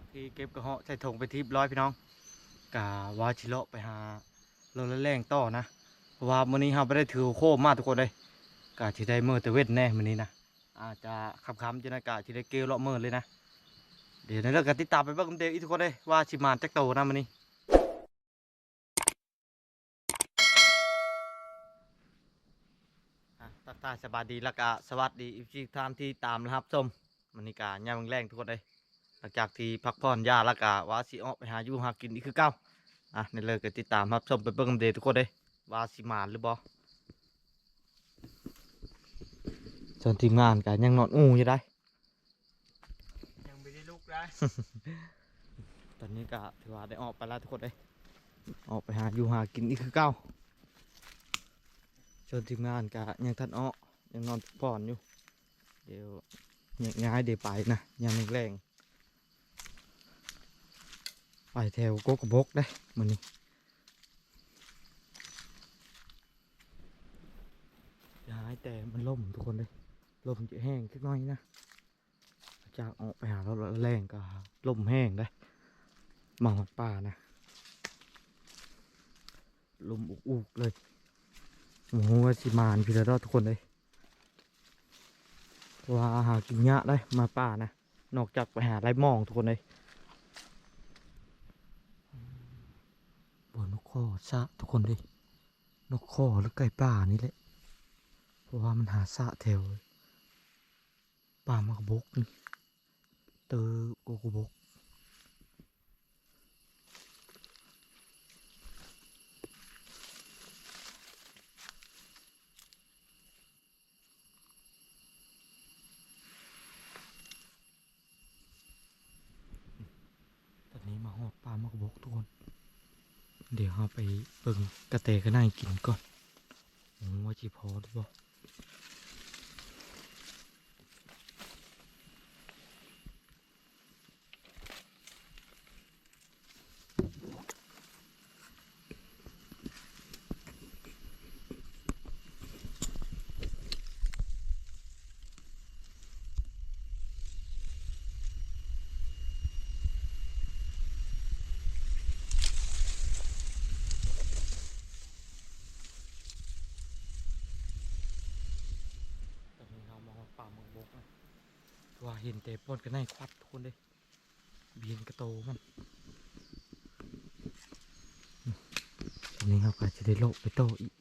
จากที่เก็บกระเหาะใส่ถุงไปทิพร้อยพี่น้องกะว่าชิเลไปหาโลละแรงต่อนะเพราะว่ามื้อนี้เราไม่ได้ถือโคมมาทุกคนเลยกะที่ได้มือแต่เวทแน่มื้อนี้นะอาจจะขับคำจะนะกะที่ได้เกลียวเลาะมือเลยนะเดี๋ยวในเรื่องการติดตามไปเบิ่งกันเดียวอีทุกคนเลยว่าชิมานจักโตนะมื้อนี้อะทักทาสบายดีแล้วก็สวัสดีอีกทีท่านที่ตามนะครับชมมื้อนี้กะยามแรงทุกคนเลย หลังจากที่พักผ่อนยาแล้วก็ว่าสิออกไปหาอยู่หากินนี่คือเก้าอะในเลยก็ติดตามรับชมไปเบิ่งกันเดะทุกคนเลยว่าสิมานหรือบ่ส่วนทีมงานก็ยังนอนอู้อยู่ได้ ยังไม่ได้ลุกได้ ตอนนี้ก็ถือว่าได้ออกไปแล้วทุกคนเลยออกไปหาอยู่หากินนี่คือเก้าส่วนทีมงานก็ยังทันออกยังนอนพักผ่อนอยู่ เดี๋ยวย้ายเดี๋ยวไปนะยามแรงๆ ไปแถวโกกบกได้มันนี้อย่าให้แต่มันล่มทุกคนเลยลมจะแห้งสักน้อยนะจากออกไปหารถแรงก็ลมแห้งได้มองป่านะลมอุกๆเลยโอ้โหสิมานพี่ละรอทุกคนเลยว่าหากินยะได้มาป่านะนอกจากไปหาไรมองทุกคนเลยบนนก ข้อซะทุกคนเลยนกข้อหรือไก่ป่านี่แหละ เพราะว่ามันหาสะแถวป่ามากบกนี่เตอโกโกบกตอนนี้มาหอดป่ามากบกทุกคน เอาไปเบิ่งกระเตก็นได้กินก่อนว่าจีพอหรือเปล่า ตอนนี้เรามองป่าเมืองบกนะ ว่าเห็นแต่ปนกันในควัดทุกคนเลยเบียนกระโตมันอืมตอนนี้เราก็จะได้โลกไปโตอีก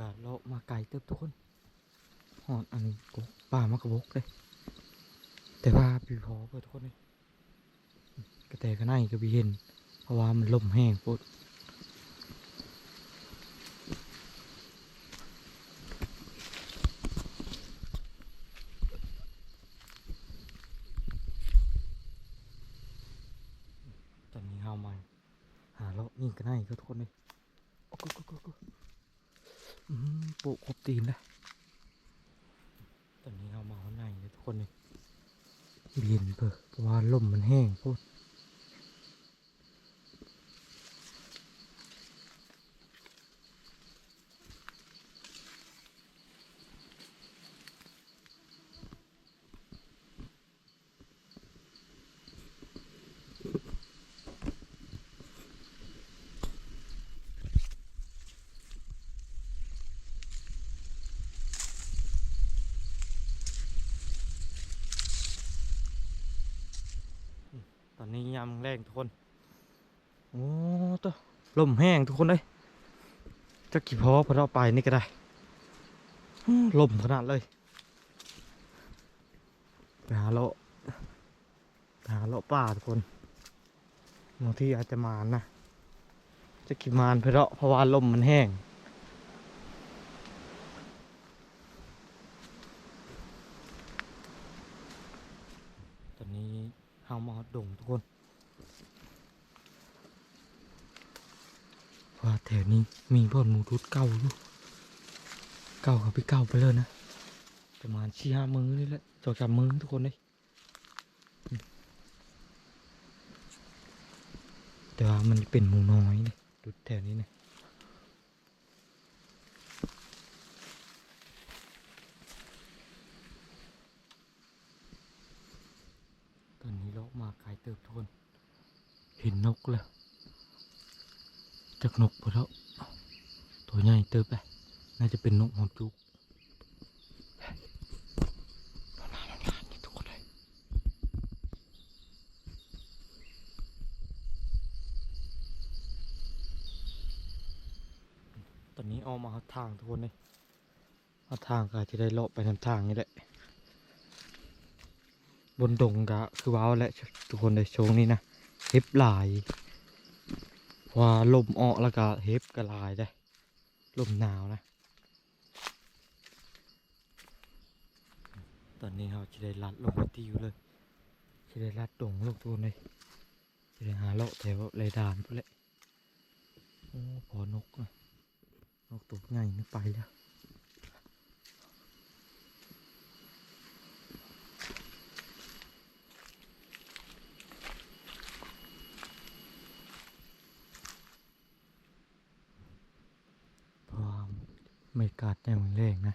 ก็เลาะมาไกลเติบทุกคนหอนอันนี้กป่ามากระบกเลยแต่ว่าปีพอเปิดทุกคนเลยกระแตก็น่าก็บีเห็น เพราะว่ามันลมแห้งปุ๊บตอนนี้เฮามาหาเลาะนี่ก็น่าก็ทุกคนเลยโอ้โหโอ้โหโอ้โหอืมปลูกครบตีนแล้วตอนนี้เฮามาข้างในเลยทุกคนเลยเบียนเพิ่เพราะว่าลมมันแห้งปุ๊ด ตอ นนี้ยามแรงทุกคน โอ้ตัวลมแห้งทุกคนเลยจะกี่พอพอเราไปนี่ก็ได้อื้อลมขนาดเลยไปหาเลาะไปหาเลาะป่าทุกคนบางที่อาจจะมานนะจะขี่มานเพราะเพราะว่าลมมันแห้ง ตอนนี้เฮามาฮอดดงทุกคน ว่าแถวนี้ มีบอนหมูทุดเก่าอยู่เก่ากับพี่เก่าไปเลยนะ ประมาณสี่ห้ามือนี่แหละสองสามมือทุกคนเลยแต่ว่ามันเป็นหมูน้อยนี่ดูแถวนี้นะตอนนี้เรามาไกลเติบทุกคนเห็นนกแล้ว จากนกไปแล้วตัวใหญ่เติบเลยน่าจะเป็นนกหัวจุกนานมานี่ทุกคนเลยตอนนี้เอามาหาทางทุกคนเลยหาทางก็จะได้เลาะไปทางทางนี่แหละบนดงก็คือว้าวแหละทุกคนเลยโชงนี้นะเห็บหลาย ว่าลมออกแล้วก็เห็บกระลายได้ลมหนาวนะ ตอนนี้เราจะได้ลัดลงมาที่อยู่เลยจะได้ลัดตรงลงตัวเลยจะได้หาเลาะแถวไรดานไปเลยโอ้พอนกนะนกตัวใหญ่นี่ไปแล้วเพราะว่า ไม่กาดแน่งแรงนะ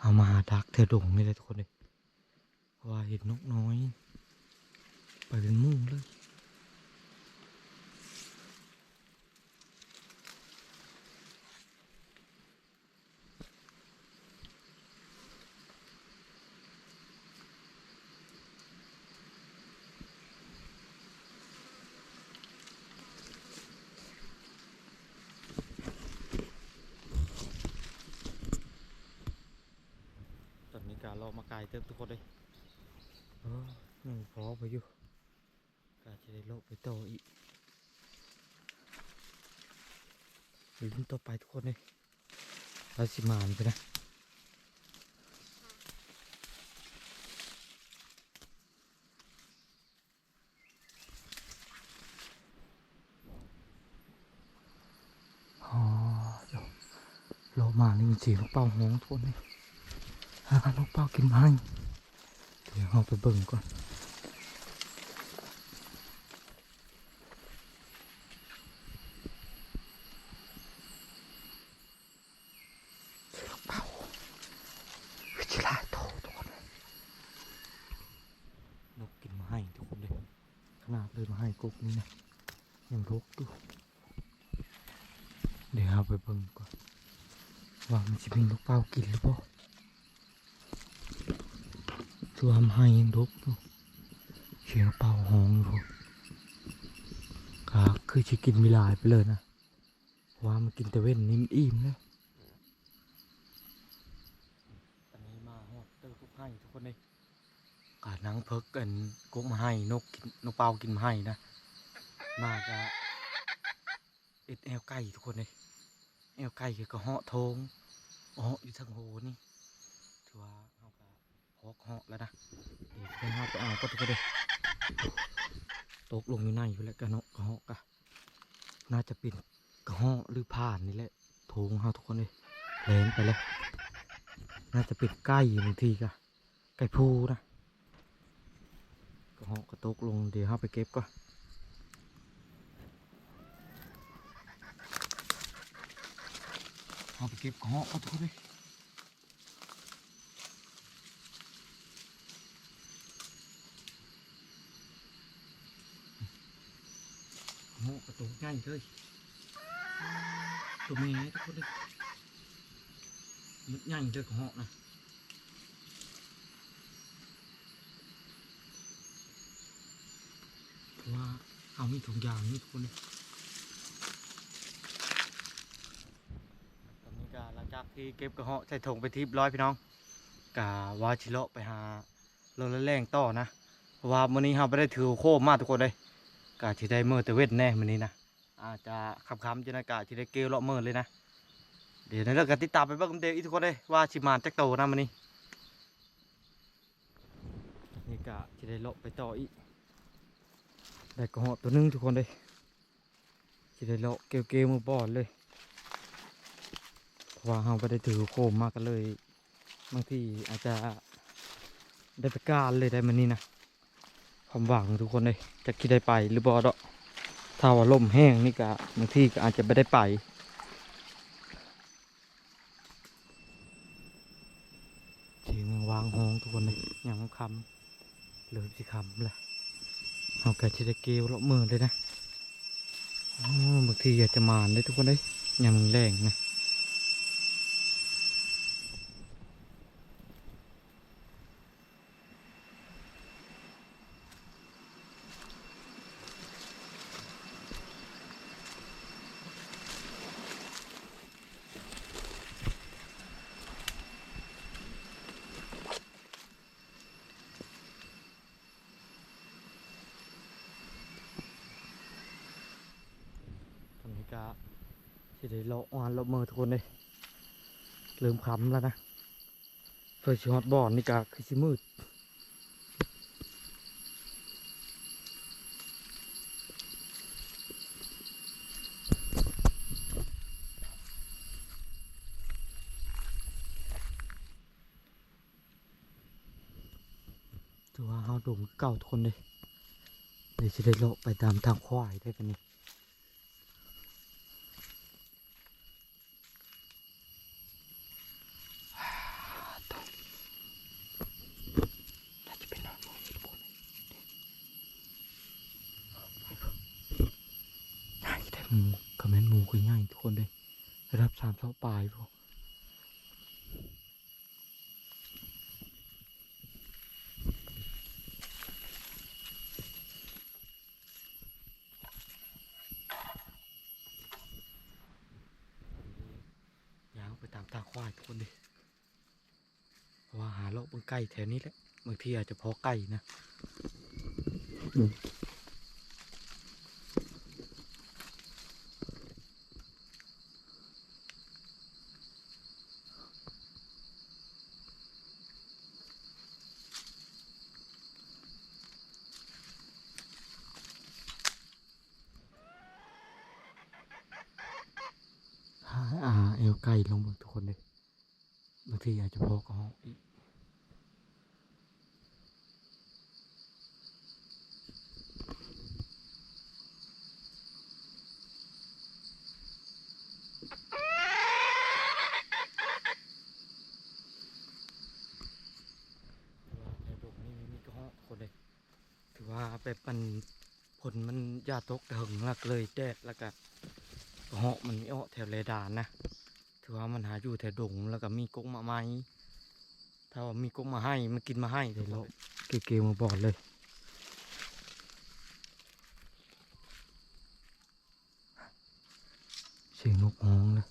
เอามาหาดักเธอดงนี่เลยทุกคนเลยพราะว่าเห็นนกน้อย ไปเป็นหมู่เลยารเรามาไกลเติมทุกคนเลยเออยังพอไปอยู่กาจะได้โลกไปโตออีกลุ้นต่อไปทุกคนเลยเราสิมานไปนะอ๋อเดี๋ยวโลมานี่มันสีลูกเป้าหงทุกคนเลยหา ลูกเป้ากินไม้เดี๋ยวเราไปเบิ่งก่อนเจอลูกเป้าวิชิลาโตทุกคนเลยนกกินมาให้ทุกคนเลยขนาดเลยมาให้กุ๊กนี่นะยังรกอยู่เดี๋ยวเราไปเบิ่งก่อนว่ามันจะมีลูกเป้ากินหรือเปล่า ตัวทำให้ยังดกอยู่เสียงเป่าห้องรูก็คือจะกินม่หลายไปเลยนะว่ามันกินแต่เว้นนิ่มอิ่มเลยอันนี้มาหอดเตอร์กุ๊กให้ทุกคนเลยกานังเพิกกันกุ๊กมาให้นกกินนกเป่ากินมาให้นะ มากะเอ็ดแอวไก่ทุกคนเลยแอวไก่ก็เหาะโทงเหาะอยู่ทางโหนี่ถือว่าเอากะ พอกเหาะแล้วนะเดี๋ยวไปเอาไปเอาก็ทุกคนเลยตกลงอยู่ในอยู่แล้วกระเนาะกระเหาะกะน่าจะเป็นกระเหาะหรือผ่านนี่แหละโถงเฮาทุกคนเลยแลนไปเลยน่าจะเป็นไก่บางทีกะไก่พูนะกระเหาะก็ตกลงเดี๋ยวเฮาไปเก็บก่อนเฮาไปเก็บกระเหาะก็ทุกคนเลย โอ้กระตุก ง่ายเลยตัวเมย์ทุกคนเลยมึดง่ายเลยของเหาะนะเพราะว่าเอามีถุงยางนี่ทุกคนเลยตอนนี้ก็หลังจากที่เก็บกระเหาะใส่ถุงไปที่ร้อยพี่น้องกะว่าชิเลไปหารถแรงต่อนะเพราะว่ามื้อนี้เราไม่ได้ถือโคมมาทุกคนเลยกะที่ได้มือแต่เวทแน่มื้อนี้นะ อาจจะคำๆจะนะกะที่ได้เกลียวเลาะมือเลยนะ เดี๋ยวในเรื่องการติดตามไปเบิ่งกันเดียวอีกทุกคนเลยว่าชิมานจักโตนะมื้อนี้นี่กะที่ได้เลาะไปต่ออีกได้กระหอบตัวหนึงทุกคนเลยที่ได้เลาะเกลียวๆมือบอดเลยเพราะว่าเราไม่ได้ถือโคมมากันเลยบางทีอาจจะได้ไปการเลยได้มันนี่นะความหวังทุกคนเลยจะคิดได้ไปหรือบอดอก ถ้าว่าลมแห้งนี่ก็บางทีก็อาจจะไม่ได้ไป เสียงวางห้องทุกคนเลยยังคำเหลือสิคำเลยเอาแกชิดเกลียวเลาะมือเลยนะบางทีอยากจะมานได้ทุกคนเลยยังแรงนะ ตอนนี้ก็สิได้เลาะอ่อนเลาะมือทุกคนเลยเริ่มคำแล้วนะเพื่อชิฮอตบอลนี่ก็คือสิมืดถือว่าเอาดุมเก่าทุกคนเลยเดี๋ยวจะได้เลาะไปตามทางควายได้กันนี่ น่าจะเป็นนอนหมูญี่ปุ่นง่ายแต่หมูคอมเมนต์หมูคือง่ายทุกคนเลยระดับสามเท่าปลายพวกยาวไปตามตาควายทุกคนเลย เพราะว่า หาเลาะบนไก่แถวนี้แหละบางทีอาจจะพอไก่นะหาอาเอวไก่ลงบนทุกคนเลยบางทีอาจจะพอกระห้องอีก ในดงนี่มีกระห้องคนเลยถือว่าแบบมันผลมันยา ตกหึงลักเลยแดดแล้วก็เหาะมันมีเหาะแถวเลดานนะถือว่ามันหาอยู่แถวดงแล้วก็มีกุ้งมาไหมถ้าว่ามีกุ้งมาให้มันกินมาให้เลยเราเกลียวมาบอดเลยเสียงนกฮ้องเลย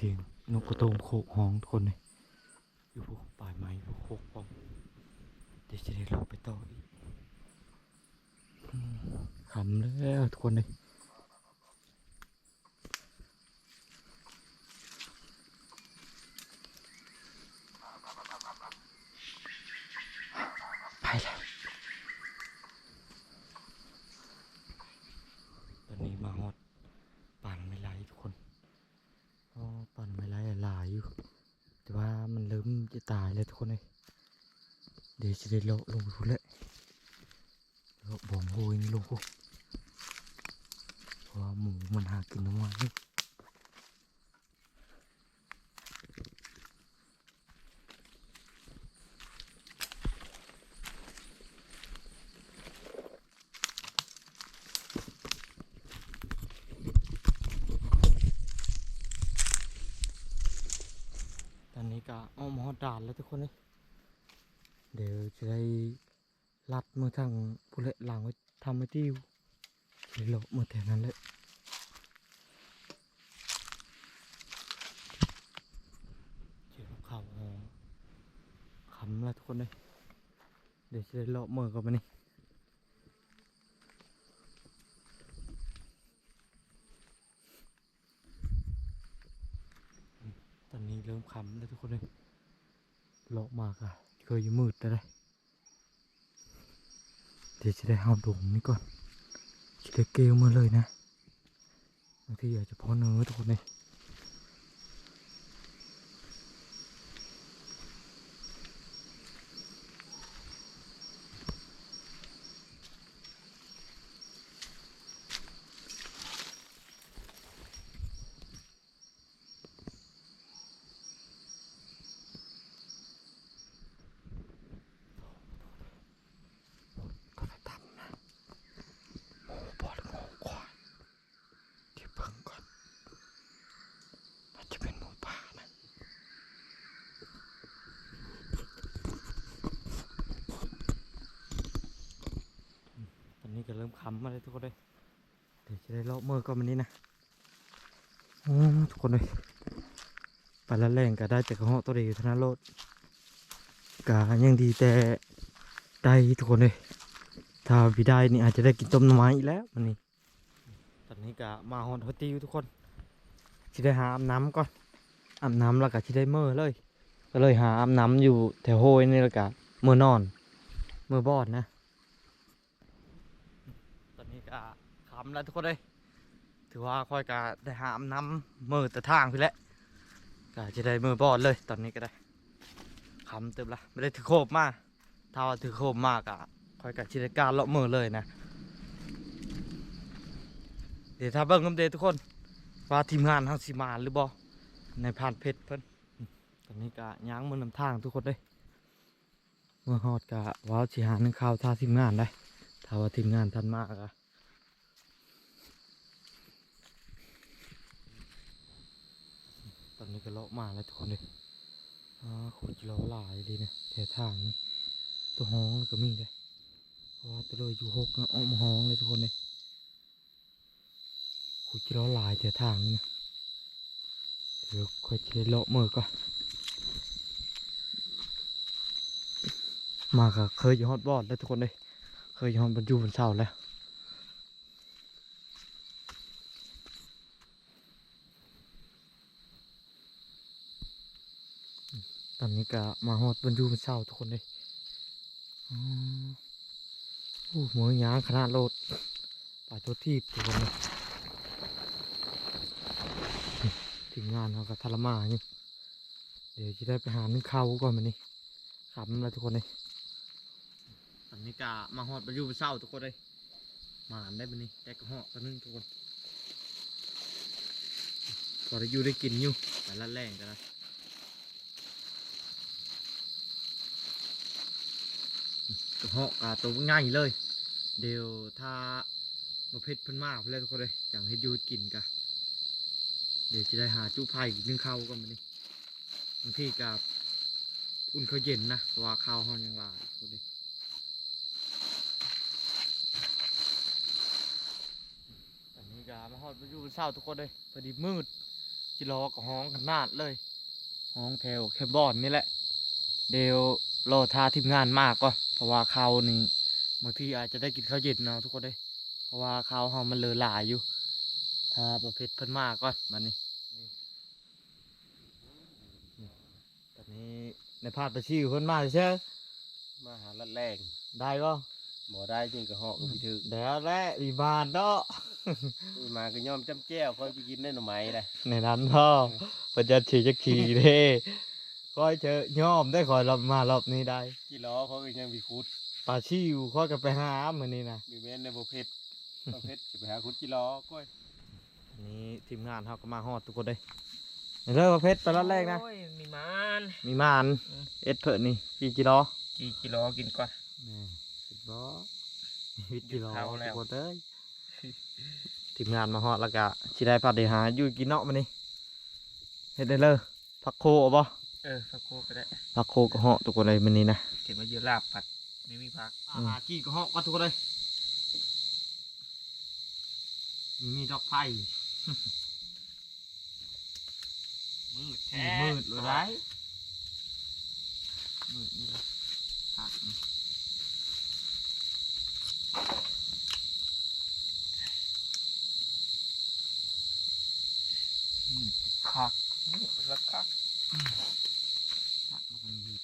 เสียงนกกระโตงโคกห้องทุกคนเลยอยู่พวกปลายไม้พวกโคกปองเดี๋ยวจะได้ลงไปต่ออีกขำแล้วทุกคนเลยไปแล้ว ตอนนี้มาฮอดป่านไม่ไหลทุกคนอ๋อป่านไม่ไหลหลายอยู่ แต่ว่ามันเริ่มจะตายแล้วทุกคนเลยเดี๋ยวจะ ได้เลาะลงไปพุ่นแหละเลาะบ่องโหยนี่ลงกูเพราะว่าหมูมันหากินน้ำมันนี่ตอนนี้ก็อ้อมฮอดด่านแล้วทุกคนเลย เดี๋ยวจะได้ลัดมือทางผู้เละหลังไว้ทำไว้ที่อยู่จะได้เลาะมือแถวนั้นเลยเจ็บเข่าขำแล้วทุกคนเลยเดี๋ยวจะได้เลาะมือกันมานี่ตอนนี้เริ่มคำแล้วทุกคนเลยโลกมากอะ เคยอยู่มืดแต่ได้เดี๋ยวจะได้เอาดงนี่ก่อนจะได้เกลมาเลยนะบางทีอาจจะพอเนื้อทุกคนเลยก็จะทำนะหมูบอหรือหมูควายเดี๋ยวเบิ่งก่อนน่าจะเป็นหมูป่านะ ตอนนี้ก็ เริ่มค้ำมาเลยทุกคนเลยเดี๋ยวจะได้เลาะมือก่อนวันนี้นะโอ้ทุกคนเลยไปละแรงก็ได้แต่กระเหาะตัวเดียวเท่านั้นโลดกายังดีแต่ได้ทุกคนเลยถ้าวิได้นี่อาจจะได้กินต้มน่อไม้อีกแล้ววันนี้ ตอนนี้ก็มาฮอนฮอตติวทุกคนที่ได้หาอาบน้ำก่อนอาบน้ำแล้วก็ที่ได้เมื่อเลย ก็เลยหาอาบน้ำอยู่แถวโฮยนี่แล้วก็เมื่อนอน เมื่อบอดนะ ก็คำแล้วทุกคนเลยถือว่าค่อยก็ได้หามน้ำมือแต่ทางพี่แหละก็จะได้มือบอดเลยตอนนี้ก็ได้คำเติมละไม่ได้ถือโคบมากถ้าว่าถือโคบมากอะค่อยก็จิตการเลาะมือเลยนะ เดี๋ยวถ้าเบิ่งกันเดทุกคนว่าทีมงานเขาสิมาหรือบ่ในผ่านเพชรเพิ่นตอนนี้ก็ย้างมือนำทางทุกคนเลยเมื่อฮอดก็ว้าวสิหาหนึ่งข่าวท่าทีมงานได้ถ้าว่าทีมงานทันมากอะ ตอนนี้ก็เลาะมาแล้วทุกคนเลยอ่าขุดล้อหลายดีนะแถวทางตัวห้องก็มีเลยเพราะว่าตัวเลยอยู่หกนะอ้อมห้องเลยทุกคนเลยขุดล้อหลายแถวทางนี่นะเดี๋ยวค่อยจะเลาะมือก่อนมาก็เคยอยู่ฮอตบอดแล้วทุกคนเลยเคยยอมบรรจุบนเสาแล้ว ตอนนี้ ก็มาหอดบรรจุบนเสาทุกคนเลยอ๋อโอ้หมือยางขนาดโลดป่าตัวทีบทุกคนเลยถึงงานเขาก็ทรมานอยู่เดี๋ยวจะได้ไปหานึ่งข้าวก่อนมันนี่ขำแล้วทุกคนเลยตอนนี้กะมาหอดมาอยู่เศร้าทุกคนเลยมาได้บันนี้แต่ก็หอดตัวนึงทุกคนก็ได้อยู่ได้กินอยู่แต่ละแรงกันนะ กระเหาะกะตัวง่ายเลย เดี๋ยวถ้าประเภทเพิ่นมากเลยทุกคนเลยจังให้อยู่กินกะเดี๋ยวจะได้หาจู้ไผ่นึ่งข้าวกันบันนี้บางทีกับอุ่นเขาเย็นนะเพราะว่าข้าวห้องยังหลายทุกคนเลยตอนนี้ก็มาฮอดมาอยู่บนเสาทุกคนเลยพอดีมืดจิรอก็ห้องขนาดเลยห้องแถวแคบบอนนี่แหละ เดี๋ยวรอทาทีมงานมากก่อน เพราะว่าเขาวนี่บางทีอาจจะได้กินข้าวเย็นเนาะทุกคนเด้ยเพราะว่าข้าวเฮามันเหลือหลายอยู่ ถ้าประเภทเพิ่นมากก่อนมันนี่นี่ตอนนี้ในภาพตะชิวเพิ่นมาใช่ไหมมาหาลัดแรงได้ก็บ่ได้จริงก็เหาะก็ไปถึกเดี๋ยวแหละมีบานเนาะมาก็ย่อมจำแจ้วค่อยไปกินได้หน่อไม้ได้ในนั้นพ่อปัญญาฉีจะขี่เด้ คอยเจอย่อมได้คอยรอบมารอบนี้ได้กี่ล้อเขาก็ยังมีคุดปลาชิวคอยกันไปหามือนี้นะมีแม่นในบ่เผ็ดบ่เผ็ดจะไปหาคุดกี่ล้อก้อยอันนี้ทีมงานเขาก็มาฮอดทุกคนเลยเริ่มประเภทตอนแรกนะ โอ้ยมีมันมีมานอืม เอ็ดเผิดนี่กี่กิโลกี่กิโลกินก่อน นี่สิบล้อวิดกิโลเท่าแล้ทุวกคนเอ้ยทีมงานมาฮอดแล้วก็สิได้ผัดเดหาอยู่กินเนาะมันนี่เฮ็ดได้เลยผักโคเอาบ่ เออฟักโคก็ได้ผักโคก็เหาะทุกคนเลยมันนี้นะเก็บมาเยอะลาบปัดไม่มีพักอาหากี้ก็เหาะก็ทุกคนเลยมีมีดอกไผ่มืดมีมืดเลยได้มืดนี่นะขาดนี่มืดคักมืดแล้วคัก ขาดแล้วก็มีมืด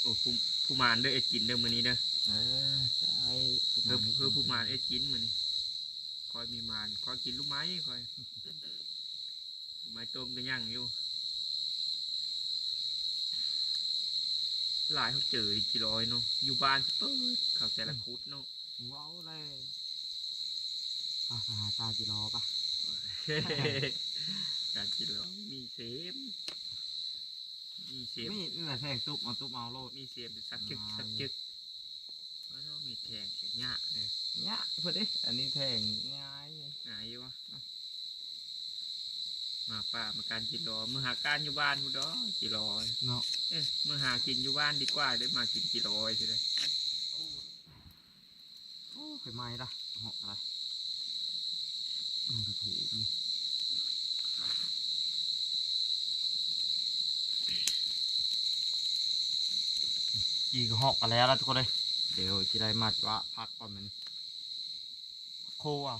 โอ้ผู้ผู้ มารเด้อเอ็ดกินเด้อมื้อนี้เด้อเออใช่ผู้เพื่อให้เพื่อผู้กินมารเอ็ดกินมื้อนี้คอยมีมารคอยกินลูกไม้คอยลูกไม้ต้มก็ย่างอยู่หลายเขาเจอดิจิรอยเนาะอยู่บ้านเปิดเขาแต่ละคุดเนาะว้าวเลยอะไปหาตาจิรอปะการจิรอยมีเซม มีเซมนี่นี่แหละแทงตุ๊บเอาตุ๊บเอาโลดมีเซมเป็นสักจึกสักจึกแล้วก็มีแทงเสียหน้าเลยเนี่ยเพื่อนดิอันนี้แทงง่ายเลยหายอยู่วะเอ้ามาป่ามาการจิรอมือหาการอยู่บ้านกูดอจิรอยเนาะเอ้ยมือหากินอยู่บ้านดีกว่าได้มากินจิรอยใช่ไหมโอ้เคยไหม้ละหอกอะไรมันจะถูกนี่ กี่ก็หอกกันแล้วล่ะทุกคนเลยเดี๋ยวจะได้มัดว่าพักก่อนมันโคเอา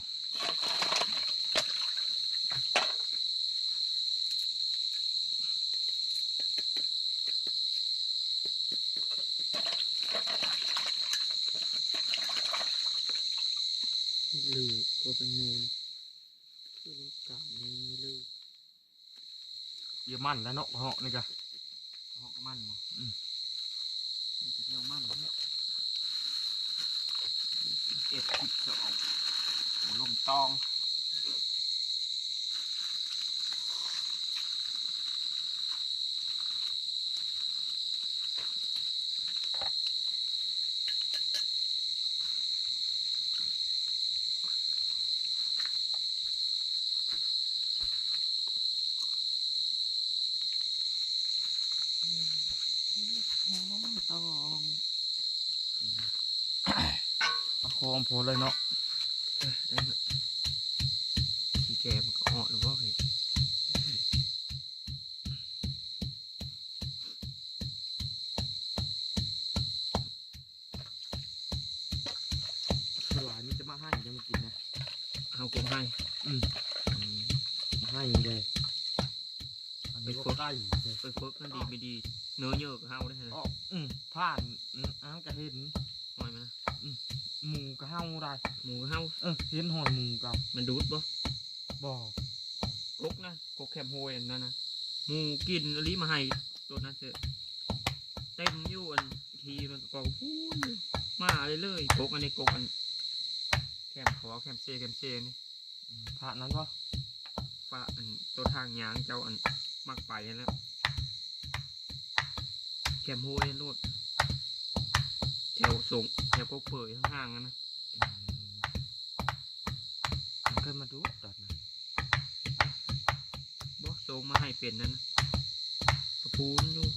ลือก็เป็นนูนคือลูกกานี้ไม่ลือเยอะมันแล้วเนาะเหาะนี่กะหอกมันมั้งอืมมัน จะเที่ยวมันนะเอ็ดสิบสองลมตอง ประโคมโพเลยเนาะเออได้ไหมพี่แกมันก็อ่อนหรือว่าเห็นสลายนี่จะมาให้ยังไม่กินนะเอากงให้ อืมอืมมาให้เลยอันนี้ก็ใกล้เลยไปเฟิกนั่นดีไม่ดี เนื้อเยอะก็เฮาได้นะอ๋ออืมผ่านอืมอ้าวก็เห็นหอยมันนะ หมูก็เฮาได้หมูก็เฮาเออเห็นหอยหมูกับมันดูดบ่บอกกกนะกกแคมโฮยอันนั่นนะหมูกินอลิมาให้ตัวนั้นเสอะเต็มอยู่อันทีมันก็พูนอยู่มาเลยเลยกกอันนี้กกอันแคมขอแคมเซแคมเซนี่อืมผ่านนั้นปะฟ้าอันตัวทางยางเจ้าอันมักไปนั่นแหล้วแคมโฮยโลดแถ วส่งแถวกกเปิดข้างๆนั่นนะอืมมันเคยมาดูตอนนั้นบอกส่งมาให้เป็นนั่นนะกระพูนอยู่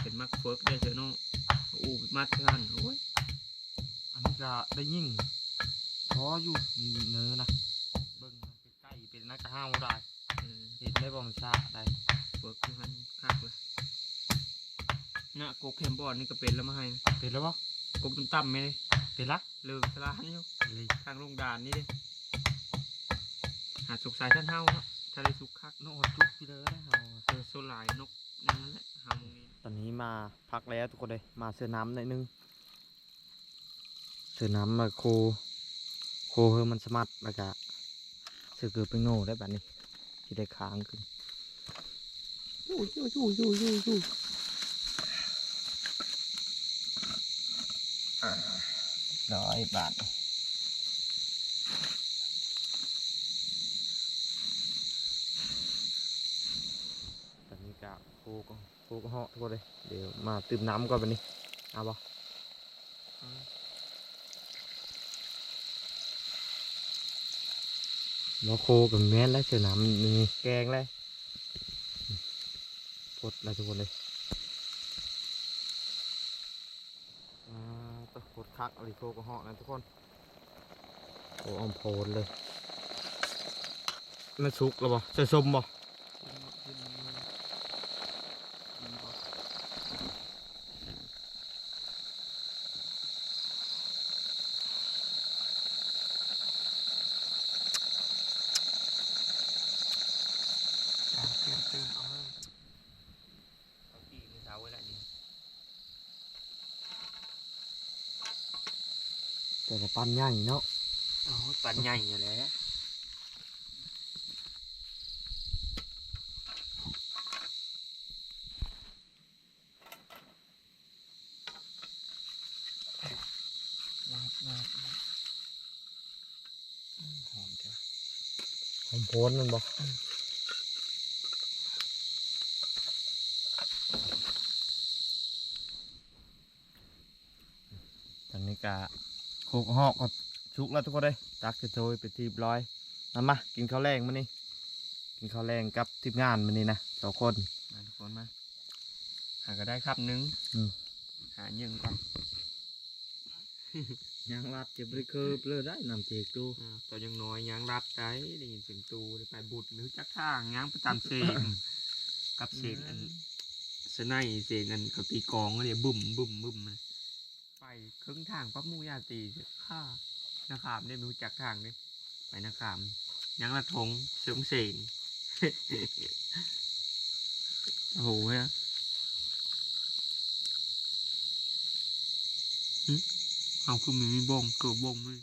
เป็นมักเฟิร์กได้เถอะเนาะอูมัดท่านโอ้ยอันนี้ก็ได้ยิ่งพออยู่เนื้อนะเบิ่งใกล้ๆเป็นนักห้าวได้เออเห็นได้บ่มันซาได้เฟิร์กอยู่หันคักเลย น่ะกกแคมบอดนี่ก็เป็นแล้วมาให้นะเป็นแล้วบ่กกต่ำๆไหมเลยเป็นละเลิกสลานอยู่เลยทางลงด่านนี่เด้หาสุกสายท่านเฮาเนาะถ้าได้สุกคักนกจุกพี่เลยได้เฮาเจอโซลายนกนั่นแหละหาโมงนี้ตอนนี้มาพักแล้วทุกคนเลยมาเสือน้ำหน่อยนึงเสือน้ำมาโคโคเฮอมันสมัดแล้วก็เสือเกือบไปโง่ได้แบบนี้ที่ได้ค้างขึ้นยู่ยู่ยู่ยู่ยู่ยู่ ร้อยบาทตอนนี้กะโคก็โคก็เหาะทุกคนเลย เดี๋ยวมาตื่มน้ำก่อนแบบนี้เอาบ่มาโคกับแม่นแล้วเสือน้ำนี่แกงเลยปดแล้วทุกคนเลย คักอะไรโคก็เหาะนะทุกคนโอ้ออมโพนเลยมันสุกแล้วบ่ใส่ส้มบ่ เตรียมตื่นเอาเลยเอาตีมือเท้าไว้ละนี่ แต่ละปันใหญ่เนาะโอ้ยปันใหญ่อยู่แล้วหอมจ้ะหอมโพนมันบ่ตอนนี้กะ โคกหอกก็ชุกแล้วทุกคนเลยตักจะโชยไปทีบร้อยมามากินข้าวแรงมื้อนี้กินข้าวแรงกับทีมงานมื้อนี้นะสองคนมาทุกคนมาหาก็ได้ครับหนึงอืมหายิงก่อนยังรัดจะบริเคิร์เลยได้นำเจกดูอ่าตัวยังน้อยยังรับได้ได้ยินเสียงตูได้ไปบุดหรือจักข้างยังประจำเสียงกับเสียงอันสไนเสียงอันกับตีกลองก็เนี่ยบุ่มบุ่มบุ่มมาไป ครึ่งทางปั๊บมูยาตีสียข้านาขามได้ไม่รู้จักทางเลยไปนาขามยังละทงเสียงเสียงโอ้โหเฮ้ยหึเอาคือมันมีบงเกิดบ้องเลย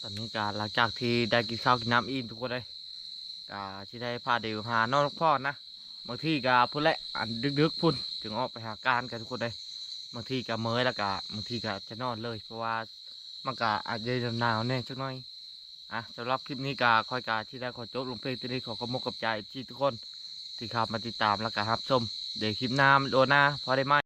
ตอนนี้กาหลังจากที่ได้กินข้าวกินน้ำอิ่มทุกคนเลยกาที่ได้พาเดียวหานอนพ่อนะ บางทีก็พุ่นแหละอันดึกๆพุ่นถึงออกไปหาการกันทุกคนเลยบางทีก็เมยแล้วก็บางทีก็จะนอนเลย เพราะว่ามันก็อาจจะหนาวแน่ชักหน่อยอะสำหรับคลิปนี้ก็คอยกาที่ได้ขอจบลงเพลงที่นี้ขอขอบมกับใจที่ทุกคน ที่เข้ามาติดตามแล้วก็รับชมเดี๋ยวคลิปหน้าโดนหน้าพอได้ไหม